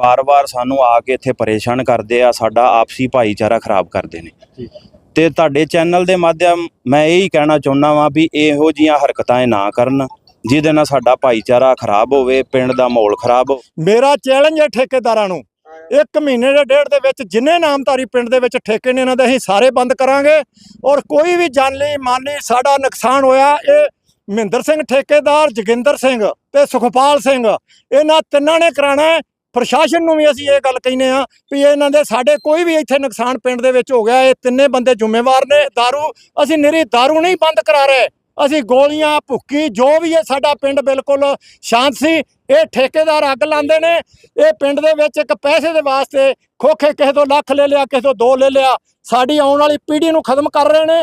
ਵਾਰ-ਵਾਰ ਸਾਨੂੰ ਆ ਕੇ ਇੱਥੇ ਪਰੇਸ਼ਾਨ ਕਰਦੇ ਆ ਸਾਡਾ ਆਪਸੀ ਭਾਈਚਾਰਾ ਖਰਾਬ ਕਰਦੇ ਨੇ। ਤੇ ਤੁਹਾਡੇ ਚੈਨਲ ਦੇ ਮਾਧਿਅਮ ਮੈਂ ਇਹ ਹੀ ਕਹਿਣਾ ਚਾਹੁੰਦਾ ਵਾਂ ਵੀ ਇਹੋ ਜੀਆਂ ਹਰਕਤਾਂ ਨਾ ਕਰਨ ਜਿਹਦੇ ਨਾਲ ਸਾਡਾ ਭਾਈਚਾਰਾ ਖਰਾਬ ਹੋਵੇ ਪਿੰਡ ਦਾ ਮਾਹੌਲ ਖਰਾਬ ਹੋ ਮੇਰਾ ਚੈਲੰਜ ਹੈ ਠੇਕੇਦਾਰਾਂ ਨੂੰ। ਇੱਕ ਮਹੀਨੇ ਦੇ ਡੇਢ ਦੇ ਵਿੱਚ ਜਿੰਨੇ ਨਾਮਧਾਰੀ ਪਿੰਡ ਦੇ ਵਿੱਚ ਠੇਕੇ ਨੇ ਇਹਨਾਂ ਦੇ ਅਸੀਂ ਸਾਰੇ ਬੰਦ ਕਰਾਂਗੇ। ਔਰ ਕੋਈ ਵੀ ਜਾਨੀ ਮਾਲੀ ਸਾਡਾ ਨੁਕਸਾਨ ਹੋਇਆ ਇਹ ਮਹਿੰਦਰ ਸਿੰਘ ਠੇਕੇਦਾਰ ਜੋਗਿੰਦਰ ਸਿੰਘ ਤੇ ਸੁਖਪਾਲ ਸਿੰਘ ਇਹਨਾਂ ਤਿੰਨਾਂ ਨੇ ਕਰਾਣਾ ਪ੍ਰਸ਼ਾਸਨ ਨੂੰ ਵੀ ਅਸੀਂ ਇਹ ਗੱਲ ਕਹਿੰਦੇ ਆ ਵੀ ਇਹਨਾਂ ਦੇ ਸਾਡੇ ਕੋਈ ਵੀ ਇੱਥੇ ਨੁਕਸਾਨ ਪਿੰਡ ਦੇ ਵਿੱਚ ਹੋ ਗਿਆ ਇਹ ਤਿੰਨੇ ਬੰਦੇ ਜ਼ਿੰਮੇਵਾਰ ਨੇ दारू ਅਸੀਂ ਨਿਰੀ दारू ਨਹੀਂ ਬੰਦ ਕਰਾ ਰਹੇ ਅਸੀਂ ਗੋਲੀਆਂ ਭੁੱਕੀ ਜੋ ਵੀ ਹੈ ਸਾਡਾ ਪਿੰਡ ਬਿਲਕੁਲ ਸ਼ਾਂਤ ਸੀ ਇਹ ਠੇਕੇਦਾਰ ਅੱਗ ਲਾਉਂਦੇ ਨੇ ਇਹ ਪਿੰਡ ਦੇ ਵਿੱਚ ਇੱਕ ਪੈਸੇ ਦੇ ਵਾਸਤੇ ਖੋਖੇ ਕਿਸੇ ਤੋਂ ਲੱਖ ਲੈ ਲਿਆ ਕਿਸੇ ਤੋਂ ਦੋ ਲੈ ਲਿਆ ਸਾਡੀ ਆਉਣ ਵਾਲੀ ਪੀੜ੍ਹੀ ਨੂੰ ਖਤਮ ਕਰ ਰਹੇ ਨੇ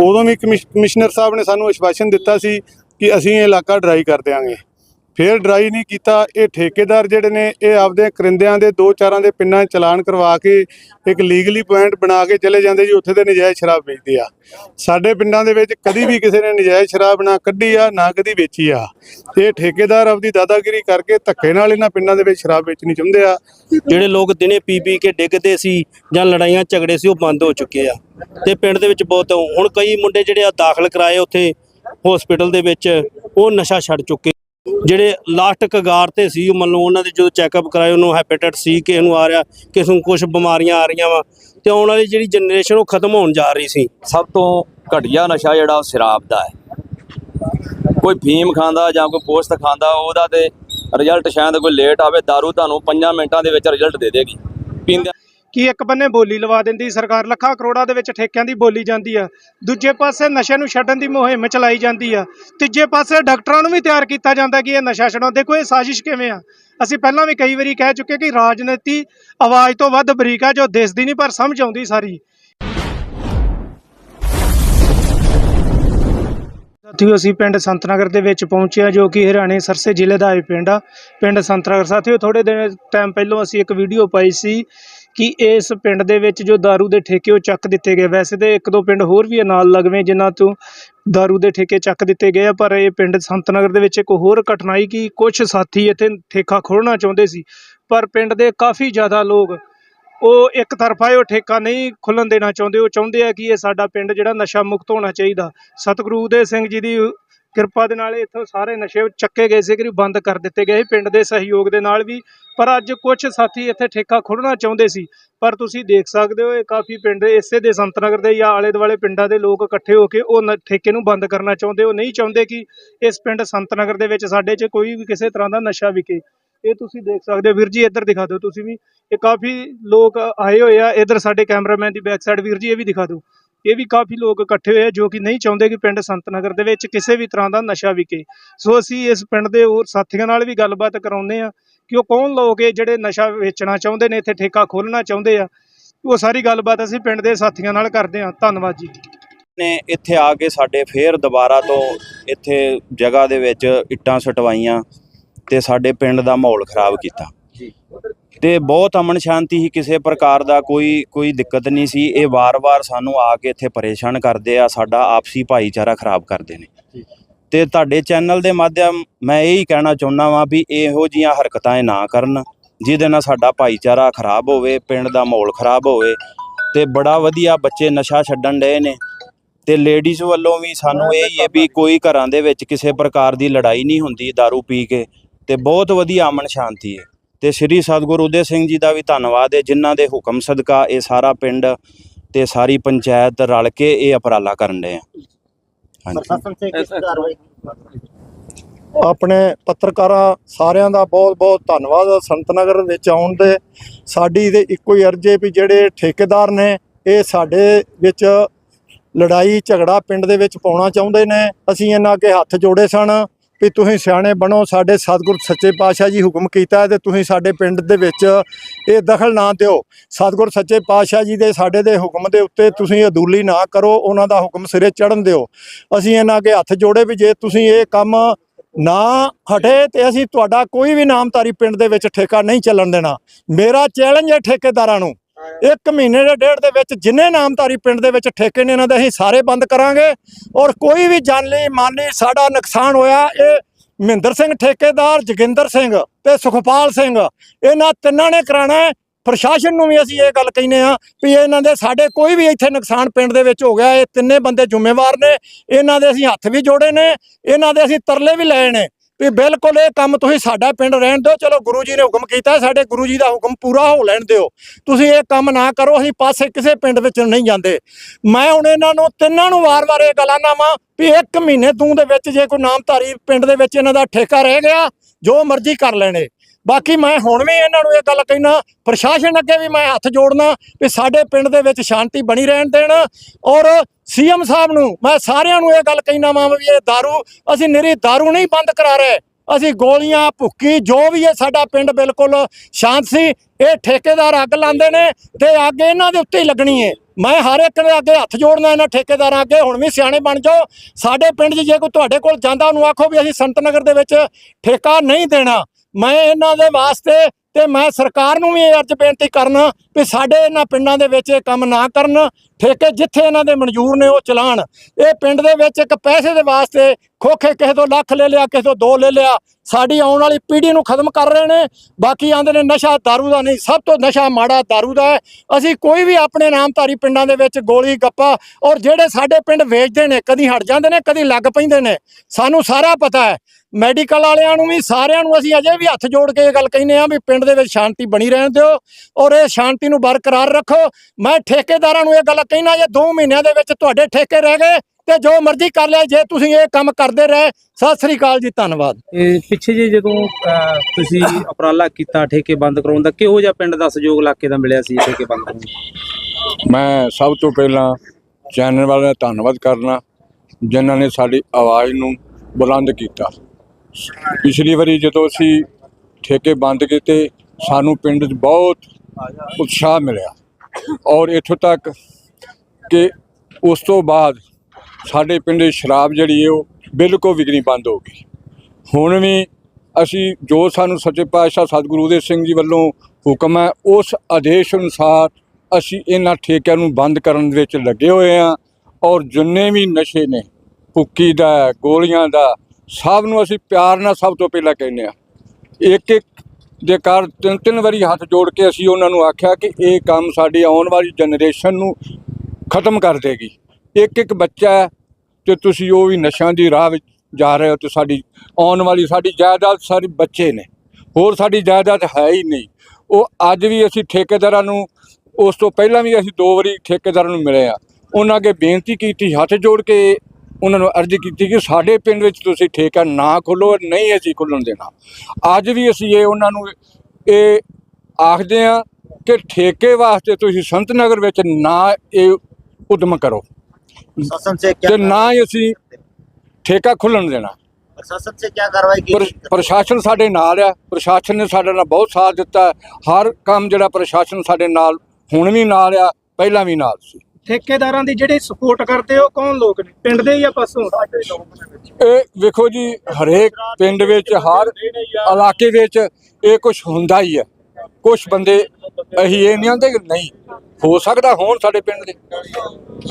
ਉਦੋਂ ਵੀ ਕਮਿਸ਼- ਕਮਿਸ਼ਨਰ ਸਾਹਿਬ ਨੇ ਸਾਨੂੰ ਆਸ਼ਵਾਸਨ ਦਿੱਤਾ ਸੀ ਕਿ ਅਸੀਂ ਇਹ ਇਲਾਕਾ ਡਰਾਈ ਕਰ ਦਿਆਂਗੇ ਫਿਰ ਡਰਾਈ ਨਹੀਂ ਕੀਤਾ। ਇਹ ਠੇਕੇਦਾਰ ਜਿਹੜੇ ਨੇ, ਇਹ ਆਪਦੇ ਕਰਿੰਦਿਆਂ ਦੇ ਦੋ ਚਾਰਾਂ ਦੇ ਪਿੰਨਾਂ ਚਲਾਨ ਕਰਵਾ ਕੇ ਇੱਕ ਲੀਗਲੀ ਪੁਆਇੰਟ ਬਣਾ ਕੇ ਚਲੇ ਜਾਂਦੇ ਜੀ, ਉੱਥੇ ਦੇ ਨਜਾਇਜ਼ ਸ਼ਰਾਬ ਵੇਚਦੇ ਆ। ਸਾਡੇ ਪਿੰਡਾਂ ਦੇ ਵਿੱਚ ਕਦੀ ਵੀ ਕਿਸੇ ਨੇ ਨਜਾਇਜ਼ ਸ਼ਰਾਬ ਨਾ ਕੱਢੀ ਆ, ਨਾ ਕਦੀ ਵੇਚੀ ਆ। ਇਹ ਠੇਕੇਦਾਰ ਆਪਦੀ ਦਾਦਾਗਿਰੀ ਕਰਕੇ ਧੱਕੇ ਨਾਲ ਇਹਨਾਂ ਪਿੰਡਾਂ ਦੇ ਵਿੱਚ ਸ਼ਰਾਬ ਵੇਚਣੀ ਚਾਹੁੰਦੇ ਆ। ਜਿਹੜੇ ਲੋਕ ਦਿਨੇ ਪੀ ਪੀ ਕੇ ਡਿੱਗਦੇ ਸੀ ਜਾਂ ਲੜਾਈਆਂ ਝਗੜੇ ਸੀ, ਉਹ ਬੰਦ ਹੋ ਚੁੱਕੇ ਆ। ਤੇ ਪਿੰਡ ਦੇ ਵਿੱਚ ਬਹੁਤ, ਹੁਣ ਕਈ ਮੁੰਡੇ ਜਿਹੜੇ ਆ ਦਾਖਲ ਕਰਾਏ ਉੱਥੇ ਹਸਪੀਟਲ ਦੇ ਵਿੱਚ, ਉਹ ਨਸ਼ਾ ਛੱਡ ਚੁੱਕੇ ਜਿਹੜੇ ਲਾਸਟ ਕਗਾਰ ਤੇ ਸੀ, ਉਹ ਮੰਨ ਲਓ ਉਹਨਾਂ ਦੇ ਜਦੋਂ ਚੈੱਕਅਪ ਕਰਾਏ, ਉਹਨੂੰ ਹੈਪੇਟਾਈਟ ਸੀ ਕਿਸੇ ਨੂੰ ਆ ਰਿਹਾ, ਕਿਸੇ ਨੂੰ ਕੁਝ ਬਿਮਾਰੀਆਂ ਆ ਰਹੀਆਂ ਵਾ, ਤੇ ਆਉਣ ਵਾਲੀ ਜਿਹੜੀ ਜਨਰੇਸ਼ਨ ਉਹ ਖਤਮ ਹੋਣ ਜਾ ਰਹੀ ਸੀ। ਸਭ ਤੋਂ ਘਟੀਆ ਨਸ਼ਾ ਜਿਹੜਾ ਉਹ ਸ਼ਰਾਬ ਦਾ ਹੈ। ਕੋਈ ਫੀਮ ਖਾਂਦਾ ਜਾਂ ਕੋਈ ਪੋਸਟ ਖਾਂਦਾ, ਉਹਦਾ ਤੇ ਰਿਜ਼ਲਟ ਸ਼ਾਇਦ ਕੋਈ ਲੇਟ ਆਵੇ दारू ਤੁਹਾਨੂੰ 5 ਮਿੰਟਾਂ ਦੇ ਵਿੱਚ ਰਿਜ਼ਲਟ ਦੇ ਦੇਗੀ। ਪੀਂਦੇ ਕਿ ਇੱਕ ਬੰਨੇ ਬੋਲੀ ਲਵਾ ਦਿੰਦੀ ਸਰਕਾਰ ਲੱਖਾਂ ਕਰੋੜਾਂ ਦੇ ਵਿੱਚ ਠੇਕਿਆਂ ਦੀ ਬੋਲੀ ਜਾਂਦੀ ਆ, ਦੂਜੇ ਪਾਸੇ ਨਸ਼ੇ ਨੂੰ ਛੱਡਣ ਦੀ ਮੁਹਿੰਮ ਚਲਾਈ ਜਾਂਦੀ ਆ, ਤੀਜੇ ਪਾਸੇ ਡਾਕਟਰਾਂ ਨੂੰ ਵੀ ਤਿਆਰ ਕੀਤਾ ਜਾਂਦਾ ਕਿ ਇਹ ਨਸ਼ਾ ਛੱਡੋ ਦੇਖੋ ਇਹ ਸਾਜ਼ਿਸ਼ ਕਿਵੇਂ ਆ? ਅਸੀਂ ਪਹਿਲਾਂ ਵੀ ਕਈ ਵਾਰੀ ਕਹਿ ਚੁੱਕੇ ਕਿ ਰਾਜਨੀਤੀ ਆਵਾਜ਼ ਤੋਂ ਵੱਧ ਬਰੀਕ ਆ, ਜੋ ਦੇਸ਼ ਦੀ ਨਹੀਂ, ਪਰ ਸਮਝ ਆਉਂਦੀ ਸਾਰੀ। ਸਾਥੀਓ, ਅਸੀਂ ਪਿੰਡ ਸੰਤਨਗਰ ਦੇ ਵਿੱਚ ਪਹੁੰਚੇ ਹਾਂ ਜੋ ਕਿ ਹਰਿਆਣੇ ਸਰਸੇ ਜ਼ਿਲ੍ਹੇ ਦਾ ਇਹ ਪਿੰਡ ਆ। ਪਿੰਡ ਸੰਤਨਗਰ, ਸਾਥੀਓ ਥੋੜੇ ਦਿਨ ਟਾਈਮ ਪਹਿਲਾਂ ਅਸੀਂ ਇੱਕ ਵੀਡੀਓ ਪਾਈ ਸੀ ਕਿ ਇਸ ਪਿੰਡ ਦੇ ਵਿੱਚ ਜੋ दारू ਦੇ ਠੇਕੇ ਉਹ ਚੱਕ ਦਿੱਤੇ ਗਏ ਵੈਸੇ ਤੇ ਇੱਕ ਦੋ ਪਿੰਡ ਹੋਰ ਵੀ ਆ ਨਾਲ ਲੱਗਵੇਂ ਜਿਨ੍ਹਾਂ ਤੋਂ दारू ਦੇ ਠੇਕੇ ਚੱਕ ਦਿੱਤੇ ਗਏ ਆ ਪਰ ਇਹ ਪਿੰਡ ਸੰਤਨਗਰ ਦੇ ਵਿੱਚ ਇੱਕ ਹੋਰ ਘਟਨਾਈ ਕਿ ਕੁਝ ਸਾਥੀ ਇੱਥੇ ਠੇਕਾ ਖੋਲ੍ਹਣਾ ਚਾਹੁੰਦੇ ਸੀ ਪਰ ਪਿੰਡ ਦੇ ਕਾਫੀ ਜ਼ਿਆਦਾ ਲੋਕ ਉਹ ਇੱਕ ਤਰਫਾ ਉਹ ਠੇਕਾ ਨਹੀਂ ਖੁੱਲਣ ਦੇਣਾ ਚਾਹੁੰਦੇ ਉਹ ਚਾਹੁੰਦੇ ਆ ਕਿ ਇਹ ਸਾਡਾ ਪਿੰਡ ਜਿਹੜਾ ਨਸ਼ਾ ਮੁਕਤ ਹੋਣਾ ਚਾਹੀਦਾ ਸਤਿਗੁਰੂ ਉਦੇ ਸਿੰਘ ਜੀ ਦੀ ਕਿਰਪਾ ਦੇ ਨਾਲ ਇੱਥੋਂ ਸਾਰੇ ਨਸ਼ੇ ਚੱਕੇ ਗਏ ਸੀ ਕਿ ਬੰਦ ਕਰ ਦਿੱਤੇ ਗਏ ਸੀ, ਪਿੰਡ ਦੇ ਸਹਿਯੋਗ ਦੇ ਨਾਲ ਵੀ। ਪਰ ਅੱਜ ਕੁਝ ਸਾਥੀ ਇੱਥੇ ਠੇਕਾ ਖੋਲ੍ਹਣਾ ਚਾਹੁੰਦੇ ਸੀ, ਪਰ ਤੁਸੀਂ ਦੇਖ ਸਕਦੇ ਹੋ ਇਹ ਕਾਫੀ ਪਿੰਡ ਇਸੇ ਦੇ ਸੰਤਨਗਰ ਦੇ ਜਾਂ ਆਲੇ ਦੁਆਲੇ ਪਿੰਡਾਂ ਦੇ ਲੋਕ ਇਕੱਠੇ ਹੋ ਕੇ ਉਹ ਨ- ਠੇਕੇ ਨੂੰ ਬੰਦ ਕਰਨਾ ਚਾਹੁੰਦੇ, ਉਹ ਨਹੀਂ ਚਾਹੁੰਦੇ ਕਿ ਇਸ ਪਿੰਡ ਸੰਤਨਗਰ ਦੇ ਵਿੱਚ ਸਾਡੇ 'ਚ ਕੋਈ ਵੀ ਕਿਸੇ ਤਰ੍ਹਾਂ ਦਾ ਨਸ਼ਾ ਵਿਕੇ। ਇਹ ਤੁਸੀਂ ਦੇਖ ਸਕਦੇ ਹੋ, ਵੀਰ ਜੀ ਇੱਧਰ ਦਿਖਾ ਦਿਓ ਤੁਸੀਂ ਵੀ। ਇਹ ਕਾਫੀ ਲੋਕ ਆਏ ਹੋਏ ਆ, ਇੱਧਰ ਸਾਡੇ ਕੈਮਰਾਮੈਨ ਦੀ ਬੈਕ ਸਾਈਡ ਵੀਰ ਜੀ ਇਹ ਵੀ ਦਿਖਾ ਦਿਓ। ਇਹ ਵੀ ਕਾਫੀ ਲੋਕ ਇਕੱਠੇ ਹੋਏ ਆ ਜੋ ਕਿ ਨਹੀਂ ਚਾਹੁੰਦੇ ਕਿ ਪਿੰਡ ਸੰਤਨਗਰ ਦੇ ਵਿੱਚ ਕਿਸੇ ਵੀ ਤਰ੍ਹਾਂ ਦਾ ਨਸ਼ਾ ਵਿਕੇ। ਸੋ ਅਸੀਂ ਇਸ ਪਿੰਡ ਦੇ ਹੋਰ ਸਾਥੀਆਂ ਨਾਲ ਵੀ ਗੱਲਬਾਤ ਕਰਾਉਂਦੇ ਆ ਕਿ ਉਹ ਕੌਣ ਲੋਕ ਇਹ ਜਿਹੜੇ ਨਸ਼ਾ ਵੇਚਣਾ ਚਾਹੁੰਦੇ ਨੇ ਇੱਥੇ ਠੇਕਾ ਖੋਲ੍ਹਣਾ ਚਾਹੁੰਦੇ ਆ। ਉਹ ਸਾਰੀ ਗੱਲਬਾਤ ਅਸੀਂ ਪਿੰਡ ਦੇ ਸਾਥੀਆਂ ਨਾਲ ਕਰਦੇ ਆ ਧੰਨਵਾਦ ਜੀ। ਨੇ ਇੱਥੇ ਆ ਕੇ ਸਾਡੇ ਫੇਰ ਦੁਬਾਰਾ ਤੋਂ ਇੱਥੇ ਜਗ੍ਹਾ ਦੇ ਵਿੱਚ ਇੱਟਾਂ ਸਟਵਾਈਆਂ ਤੇ ਸਾਡੇ ਪਿੰਡ ਦਾ ਮਾਹੌਲ ਖਰਾਬ ਕੀਤਾ। ਤੇ ਬਹੁਤ ਅਮਨ ਸ਼ਾਂਤੀ ਹੀ ਕਿਸੇ ਪ੍ਰਕਾਰ ਦਾ ਕੋਈ ਕੋਈ ਦਿੱਕਤ ਨਹੀਂ ਸੀ। ਇਹ ਵਾਰ-ਵਾਰ ਸਾਨੂੰ ਆ ਕੇ ਇੱਥੇ ਪਰੇਸ਼ਾਨ ਕਰਦੇ ਆ। ਸਾਡਾ ਆਪਸੀ ਭਾਈਚਾਰਾ ਖਰਾਬ ਕਰਦੇ ਨੇ। ਤੇ ਤੁਹਾਡੇ ਚੈਨਲ ਦੇ ਮਾਧਿਅਮ ਮੈਂ ਇਹ ਹੀ ਕਹਿਣਾ ਚਾਹੁੰਦਾ ਵਾਂ ਵੀ ਇਹੋ ਜੀਆਂ ਹਰਕਤਾਂ ਨਾ ਕਰਨ ਜਿਹਦੇ ਨਾਲ ਸਾਡਾ ਭਾਈਚਾਰਾ ਖਰਾਬ ਹੋਵੇ ਪਿੰਡ ਦਾ ਮਾਹੌਲ ਖਰਾਬ ਹੋਵੇ ਤੇ ਬੜਾ ਵਧੀਆ ਬੱਚੇ ਨਸ਼ਾ ਛੱਡਣ ਡਏ ਨੇ। ਤੇ ਲੇਡੀਜ਼ ਵੱਲੋਂ ਵੀ ਸਾਨੂੰ ਇਹ ਹੀ ਹੈ ਵੀ ਕੋਈ ਘਰਾਂ ਦੇ ਵਿੱਚ ਕਿਸੇ ਪ੍ਰਕਾਰ ਦੀ ਲੜਾਈ ਨਹੀਂ ਹੁੰਦੀ दारू ਪੀ ਕੇ। ਤੇ ਬਹੁਤ ਵਧੀਆ ਅਮਨ ਸ਼ਾਂਤੀ ਹੈ। ਤੇ ਸ੍ਰੀ ਸਤਿਗੁਰੂ ਉਦੇ ਸਿੰਘ ਜੀ ਦਾ ਵੀ ਧੰਨਵਾਦ ਹੈ ਜਿਨ੍ਹਾਂ ਦੇ ਹੁਕਮ ਸਦਕਾ ਇਹ ਸਾਰਾ ਪਿੰਡ ਤੇ ਸਾਰੀ ਪੰਚਾਇਤ ਰਲ ਕੇ ਇਹ ਉਪਰਾਲਾ ਕਰਨ ਦੇ ਆ। ਹਾਂਜੀ। ਆਪਣੇ ਪੱਤਰਕਾਰਾਂ ਸਾਰਿਆਂ ਦਾ ਬਹੁਤ-ਬਹੁਤ ਧੰਨਵਾਦ। ਸੰਤਨਗਰ ਵਿੱਚ ਆਉਣ ਦੇ ਸਾਡੀ ਤੇ ਇੱਕੋ ਹੀ ਅਰਜ਼ੇ ਵੀ ਜਿਹੜੇ ਠੇਕੇਦਾਰ ਨੇ ਇਹ ਸਾਡੇ ਵਿੱਚ ਲੜਾਈ ਝਗੜਾ ਪਿੰਡ ਦੇ ਵਿੱਚ ਪਾਉਣਾ ਚਾਹੁੰਦੇ ਨੇ। ਅਸੀਂ ਇਹਨਾਂ ਅੱਗੇ ਹੱਥ ਜੋੜੇ ਸਨ। ਵੀ ਤੁਸੀਂ ਸਿਆਣੇ ਬਣੋ, ਸਾਡੇ ਸਤਿਗੁਰ ਸੱਚੇ ਪਾਤਸ਼ਾਹ ਜੀ ਹੁਕਮ ਕੀਤਾ ਹੈ ਤੇ ਤੁਸੀਂ ਸਾਡੇ ਪਿੰਡ ਦੇ ਵਿੱਚ ਇਹ ਦਖਲ ਨਾ ਦਿਓ। ਸਤਿਗੁਰ ਸੱਚੇ ਪਾਤਸ਼ਾਹ ਜੀ ਦੇ, ਸਾਡੇ ਦੇ ਹੁਕਮ ਦੇ ਉੱਤੇ ਤੁਸੀਂ ਅਦੂਲੀ ਨਾ ਕਰੋ, ਉਹਨਾਂ ਦਾ ਹੁਕਮ ਸਿਰੇ ਚੜਨ ਦਿਓ। ਅਸੀਂ ਇਹਨਾਂ ਅੱਗੇ ਹੱਥ ਜੋੜੇ ਵੀ ਜੇ ਤੁਸੀਂ ਇਹ ਕੰਮ ਨਾ ਹਟੇ ਤੇ ਅਸੀਂ ਤੁਹਾਡਾ ਕੋਈ ਵੀ ਨਾਮਧਾਰੀ ਪਿੰਡ ਦੇ ਵਿੱਚ ਠੇਕਾ ਨਹੀਂ ਚੱਲਣ ਦੇਣਾ। ਮੇਰਾ ਚੈਲੰਜ ਹੈ ਠੇਕੇਦਾਰਾਂ ਨੂੰ। ਇੱਕ ਮਹੀਨੇ ਦੇ ਡੇਢ ਦੇ ਵਿੱਚ ਜਿੰਨੇ ਨਾਮਧਾਰੀ ਪਿੰਡ ਦੇ ਵਿੱਚ ਠੇਕੇ ਨੇ, ਇਹਨਾਂ ਦੇ ਅਸੀਂ ਸਾਰੇ ਬੰਦ ਕਰਾਂਗੇ। ਔਰ ਕੋਈ ਵੀ ਜਾਨੀ ਮਾਲੀ ਸਾਡਾ ਨੁਕਸਾਨ ਹੋਇਆ, ਇਹ ਮਹਿੰਦਰ ਸਿੰਘ ਠੇਕੇਦਾਰ, ਜੋਗਿੰਦਰ ਸਿੰਘ ਤੇ ਸੁਖਪਾਲ ਸਿੰਘ, ਇਹਨਾਂ ਤਿੰਨਾਂ ਨੇ ਕਰਾਣਾ ਪ੍ਰਸ਼ਾਸਨ ਨੂੰ ਵੀ ਅਸੀਂ ਇਹ ਗੱਲ ਕਹਿੰਦੇ ਆ ਵੀ ਇਹਨਾਂ ਦੇ ਸਾਡੇ ਕੋਈ ਵੀ ਇੱਥੇ ਨੁਕਸਾਨ ਪਿੰਡ ਦੇ ਵਿੱਚ ਹੋ ਗਿਆ, ਇਹ ਤਿੰਨੇ ਬੰਦੇ ਜ਼ਿੰਮੇਵਾਰ ਨੇ। ਇਹਨਾਂ ਦੇ ਅਸੀਂ ਹੱਥ ਵੀ ਜੋੜੇ ਨੇ, ਇਹਨਾਂ ਦੇ ਅਸੀਂ ਤਰਲੇ ਵੀ ਲਏ ਨੇ। ਵੀ ਬਿਲਕੁਲ ਇਹ ਕੰਮ ਤੁਸੀਂ ਸਾਡਾ ਪਿੰਡ ਰਹਿਣ ਦਿਓ। ਚਲੋ ਗੁਰੂ ਜੀ ਨੇ ਹੁਕਮ ਕੀਤਾ, ਸਾਡੇ ਗੁਰੂ ਜੀ ਦਾ ਹੁਕਮ ਪੂਰਾ ਹੋ ਲੈਣ ਦਿਓ। ਤੁਸੀਂ ਇਹ ਕੰਮ ਨਾ ਕਰੋ, ਅਸੀਂ ਪਾਸੇ ਕਿਸੇ ਪਿੰਡ ਵਿੱਚ ਨਹੀਂ ਜਾਂਦੇ। ਮੈਂ ਹੁਣ ਇਹਨਾਂ ਨੂੰ, ਤਿੰਨਾਂ ਨੂੰ ਵਾਰ-ਵਾਰ ਇਹ ਗੱਲਾਂ ਨਾਵਾਂ ਵੀ ਇੱਕ ਮਹੀਨੇ ਤੂੰ ਦੇ ਵਿੱਚ ਜੇ ਕੋਈ ਨਾਮਧਾਰੀ ਪਿੰਡ ਦੇ ਵਿੱਚ ਇਹਨਾਂ ਦਾ ਠੇਕਾ ਰਹਿ ਗਿਆ, ਜੋ ਮਰਜ਼ੀ ਕਰ ਲੈਣੇ। ਬਾਕੀ ਮੈਂ ਹੁਣ ਵੀ ਇਹਨਾਂ ਨੂੰ ਇਹ ਗੱਲ ਕਹਿਣਾ ਪ੍ਰਸ਼ਾਸਨ ਅੱਗੇ ਵੀ ਮੈਂ ਹੱਥ ਜੋੜਨਾ ਵੀ ਸਾਡੇ ਪਿੰਡ ਦੇ ਵਿੱਚ ਸ਼ਾਂਤੀ ਬਣੀ ਰਹਿਣ ਦੇਣ ਔਰ ਸੀਐਮ ਸਾਹਿਬ ਨੂੰ ਮੈਂ ਸਾਰਿਆਂ ਨੂੰ ਇਹ ਗੱਲ ਕਹਿਣਾ ਵਾਂ ਵੀ ਇਹ दारू ਅਸੀਂ ਨਿਰੀ दारू ਨਹੀਂ ਬੰਦ ਕਰਾ ਰਹੇ ਅਸੀਂ ਗੋਲੀਆਂ ਭੁੱਕੀ ਜੋ ਵੀ ਹੈ ਸਾਡਾ ਪਿੰਡ ਬਿਲਕੁਲ ਸ਼ਾਂਤ ਸੀ ਇਹ ਠੇਕੇਦਾਰ ਅੱਗ ਲਾਉਂਦੇ ਨੇ ਤੇ ਅੱਗ ਇਹਨਾਂ ਦੇ ਉੱਤੇ ਹੀ ਲੱਗਣੀ ਹੈ ਮੈਂ ਹਰ ਇੱਕ ਦੇ ਅੱਗੇ ਹੱਥ ਜੋੜਨਾ ਇਹਨਾਂ ਠੇਕੇਦਾਰਾਂ ਅੱਗੇ ਹੁਣ ਵੀ ਸਿਆਣੇ ਬਣ ਜਾਓ ਸਾਡੇ ਪਿੰਡ 'ਚ ਜੇ ਕੋਈ ਤੁਹਾਡੇ ਕੋਲ ਜਾਂਦਾ ਉਹਨੂੰ ਆਖੋ ਵੀ ਅਸੀਂ ਸੰਤਨਗਰ ਦੇ ਵਿੱਚ ਠੇਕਾ ਨਹੀਂ ਦੇਣਾ ਮੈਂ ਇਹਨਾਂ ਦੇ ਵਾਸਤੇ ਤੇ ਮੈਂ ਸਰਕਾਰ ਨੂੰ ਵੀ ਇਹ ਅਰਜ਼ ਬੇਨਤੀ ਕਰਨਾ ਵੀ ਸਾਡੇ ਇਹਨਾਂ ਪਿੰਡਾਂ ਦੇ ਵਿੱਚ ਇਹ ਕੰਮ ਨਾ ਕਰਨ ਠੇਕੇ ਜਿੱਥੇ ਇਹਨਾਂ ਦੇ ਮਨਜ਼ੂਰ ਨੇ ਉਹ ਚਲਾਣ ਇਹ ਪਿੰਡ ਦੇ ਵਿੱਚ ਇੱਕ ਪੈਸੇ ਦੇ ਵਾਸਤੇ ਖੋਖੇ ਕਿਸੇ ਤੋਂ ਲੱਖ ਲੈ ਲਿਆ ਕਿਸੇ ਤੋਂ ਦੋ ਲੈ ਲਿਆ ਸਾਡੀ ਆਉਣ ਵਾਲੀ ਪੀੜ੍ਹੀ ਨੂੰ ਖਤਮ ਕਰ ਰਹੇ ਨੇ ਬਾਕੀ ਆਂਦੇ ਨੇ ਨਸ਼ਾ दारू ਦਾ ਨਹੀਂ ਸਭ ਤੋਂ ਨਸ਼ਾ ਮਾੜਾ दारू ਦਾ ਹੈ ਅਸੀਂ ਕੋਈ ਵੀ ਆਪਣੇ ਨਾਮਧਾਰੀ ਪਿੰਡਾਂ ਦੇ ਵਿੱਚ ਗੋਲੀ ਗੱਪਾ ਔਰ ਜਿਹੜੇ ਸਾਡੇ ਪਿੰਡ ਵੇਚਦੇ ਨੇ ਕਦੀ ਹਟ ਜਾਂਦੇ ਨੇ ਕਦੀ ਲੱਗ ਪੈਂਦੇ ਨੇ ਸਾਨੂੰ ਸਾਰਾ ਪਤਾ ਹੈ ਮੈਡੀਕਲ ਵਾਲਿਆਂ ਨੂੰ ਵੀ ਸਾਰਿਆਂ ਨੂੰ ਅਸੀਂ ਅਜੇ ਵੀ ਹੱਥ ਜੋੜ ਕੇ ਇਹ ਗੱਲ ਕਹਿੰਦੇ ਆ ਵੀ ਪਿੰਡ ਦੇ ਵਿੱਚ ਸ਼ਾਂਤੀ ਬਣੀ ਰਹਿਣ ਦਿਓ ਔਰ ਇਹ ਸ਼ਾਂਤੀ ਨੂੰ ਬਰਕਰਾਰ ਰੱਖੋ ਮੈਂ ਠੇਕੇਦਾਰਾਂ ਨੂੰ ਇਹ ਗੱਲ ਕਹਿਣਾ ਜੇ 2 ਮਹੀਨਿਆਂ ਦੇ ਵਿੱਚ ਤੁਹਾਡੇ ਠੇਕੇ ਰਹਿ ਗਏ ਤੇ ਜੋ ਮਰਜ਼ੀ ਕਰ ਲਿਆ ਜੇ ਤੁਸੀਂ ਇਹ ਕੰਮ ਕਰਦੇ ਰਹੇ ਸਤਿ ਸ੍ਰੀ ਅਕਾਲ ਜੀ ਧੰਨਵਾਦ। ਇਹ ਪਿੱਛੇ ਜੇ ਜਦੋਂ ਤੁਸੀਂ ਉਪਰਾਲਾ ਕੀਤਾ ਠੇਕੇ ਬੰਦ ਕਰਾਉਣ ਦਾ ਕਿਹੋ ਜਿਹਾ ਪਿੰਡ ਦਾ ਸਹਿਯੋਗ ਇਲਾਕੇ ਦਾ ਮਿਲਿਆ ਸੀ ਠੇਕੇ ਬੰਦ ਕਰਾਉਣ ਦਾ? ਮੈਂ ਸਭ ਤੋਂ ਪਹਿਲਾਂ ਚੈਨਲ ਵਾਲਿਆਂ ਦਾ ਧੰਨਵਾਦ ਕਰਨਾ ਜਿਨ੍ਹਾਂ ਨੇ ਸਾਡੀ ਆਵਾਜ਼ ਨੂੰ ਬੁਲੰਦ ਕੀਤਾ। ਪਿਛਲੀ ਵਾਰੀ ਜਦੋਂ ਅਸੀਂ ਠੇਕੇ ਬੰਦ ਕੀਤੇ ਸਾਨੂੰ ਪਿੰਡ 'ਚ ਬਹੁਤ ਉਤਸ਼ਾਹ ਮਿਲਿਆ। ਔਰ ਇੱਥੋਂ ਤੱਕ ਕਿ ਉਸ ਤੋਂ ਬਾਅਦ ਸਾਡੇ ਪਿੰਡ ਦੀ ਸ਼ਰਾਬ ਜਿਹੜੀ ਹੈ ਉਹ ਬਿਲਕੁਲ ਵਿਕਣੀ ਬੰਦ ਹੋ ਗਈ। ਹੁਣ ਵੀ ਅਸੀਂ ਜੋ ਸਾਨੂੰ ਸੱਚੇ ਪਾਤਸ਼ਾਹ ਸਤਿਗੁਰੂ ਦੇ ਸਿੰਘ ਜੀ ਵੱਲੋਂ ਹੁਕਮ ਹੈ, ਉਸ ਆਦੇਸ਼ ਅਨੁਸਾਰ ਅਸੀਂ ਇਹਨਾਂ ਠੇਕਿਆਂ ਨੂੰ ਬੰਦ ਕਰਨ ਦੇ ਵਿੱਚ ਲੱਗੇ ਹੋਏ ਹਾਂ ਔਰ ਜਿੰਨੇ ਵੀ ਨਸ਼ੇ ਨੇ, ਭੁੱਕੀ ਦਾ, ਗੋਲੀਆਂ ਦਾ, ਸਭ ਨੂੰ ਅਸੀਂ ਪਿਆਰ ਨਾਲ ਸਭ ਤੋਂ ਪਹਿਲਾਂ ਕਹਿੰਦੇ ਆ ਇੱਕ ਇੱਕ ਦੇ ਘਰ ਤਿੰਨ ਤਿੰਨ ਵਾਰੀ ਹੱਥ ਜੋੜ ਕੇ ਅਸੀਂ ਉਹਨਾਂ ਨੂੰ ਆਖਿਆ ਕਿ ਇਹ ਕੰਮ ਸਾਡੀ ਆਉਣ ਵਾਲੀ ਜਨਰੇਸ਼ਨ ਨੂੰ ਖਤਮ ਕਰ ਦੇਗੀ। ਇੱਕ ਇੱਕ ਬੱਚਾ ਹੈ ਤੇ ਤੁਸੀਂ ਉਹ ਵੀ ਨਸ਼ਿਆਂ ਦੀ ਰਾਹ ਵਿੱਚ ਜਾ ਰਹੇ ਹੋ ਤੇ ਸਾਡੀ ਆਉਣ ਵਾਲੀ ਸਾਡੀ ਜਾਇਦਾਦ ਸਾਰੇ ਬੱਚੇ ਨੇ। ਹੋਰ ਸਾਡੀ ਜਾਇਦਾਦ ਹੈ ਹੀ ਨਹੀਂ। ਉਹ ਅੱਜ ਵੀ ਅਸੀਂ ਠੇਕੇਦਾਰਾਂ ਨੂੰ, ਉਸ ਤੋਂ ਪਹਿਲਾਂ ਵੀ ਅਸੀਂ ਦੋ ਵਾਰੀ ਠੇਕੇਦਾਰਾਂ ਨੂੰ ਮਿਲੇ ਆ। ਉਹਨਾਂ ਅੱਗੇ ਬੇਨਤੀ ਕੀਤੀ, ਹੱਥ ਜੋੜ ਕੇ ਉਹਨਾਂ ਨੂੰ ਅਰਜ਼ੀ ਕੀਤੀ ਕਿ ਸਾਡੇ ਪਿੰਡ ਵਿੱਚ ਤੁਸੀਂ ਠੇਕਾ ਨਾ ਖੋਲੋ ਨਹੀਂ ਅਸੀਂ ਖੁੱਲਣ ਦੇਣਾ। ਅੱਜ ਵੀ ਅਸੀਂ ਇਹ ਉਹਨਾਂ ਨੂੰ ਇਹ ਆਖਦੇ ਆ ਕਿ ਠੇਕੇ ਵਾਸਤੇ ਤੁਸੀਂ ਸੰਤ ਨਗਰ ਵਿੱਚ ਨਾ ਇਹ ਉਦਮ ਕਰੋ प्रशासन से क्या ਤੇ ਨਾ ਹੀ ਅਸੀਂ ਠੇਕਾ ਖੁੱਲਣ ਦੇਣਾ प्रशासन से क्या कार्रवाई की ਪਰ ਪ੍ਰਸ਼ਾਸਨ ਸਾਡੇ ਨਾਲ ਆ ਪ੍ਰਸ਼ਾਸਨ ਨੇ ਸਾਡੇ ਨਾਲ ਬਹੁਤ ਸਾਥ ਦਿੱਤਾ ਹੈ। ਹਰ ਕੰਮ ਜਿਹੜਾ ਪ੍ਰਸ਼ਾਸਨ ਸਾਡੇ ਨਾਲ ਹੁਣ ਵੀ ਨਾਲ ਆ ਪਹਿਲਾਂ ਵੀ ਨਾਲ ਸੀ ਠੇਕੇਦਾਰਾਂ ਦੀ ਜਿਹੜੀ ਸਪੋਰਟ ਕਰਦੇ ਹੋ ਕੌਣ ਲੋਕ ਨੇ ਪਿੰਡ ਦੇ ਜਾਂ ਪਾਸੋਂ ਇਹ ਵੇਖੋ ਜੀ ਹਰੇਕ ਪਿੰਡ ਵਿੱਚ ਹਰ ਇਲਾਕੇ ਵਿੱਚ ਇਹ ਕੁਝ ਹੁੰਦਾ ਹੀ ਹੈ ਕੁਝ ਬੰਦੇ ਅਸੀਂ ਇਹ ਨਹੀਂ ਆਂਦੇ ਕਿ ਨਹੀਂ, ਹੋ ਸਕਦਾ ਹੋਣ ਸਾਡੇ ਪਿੰਡ ਦੇ।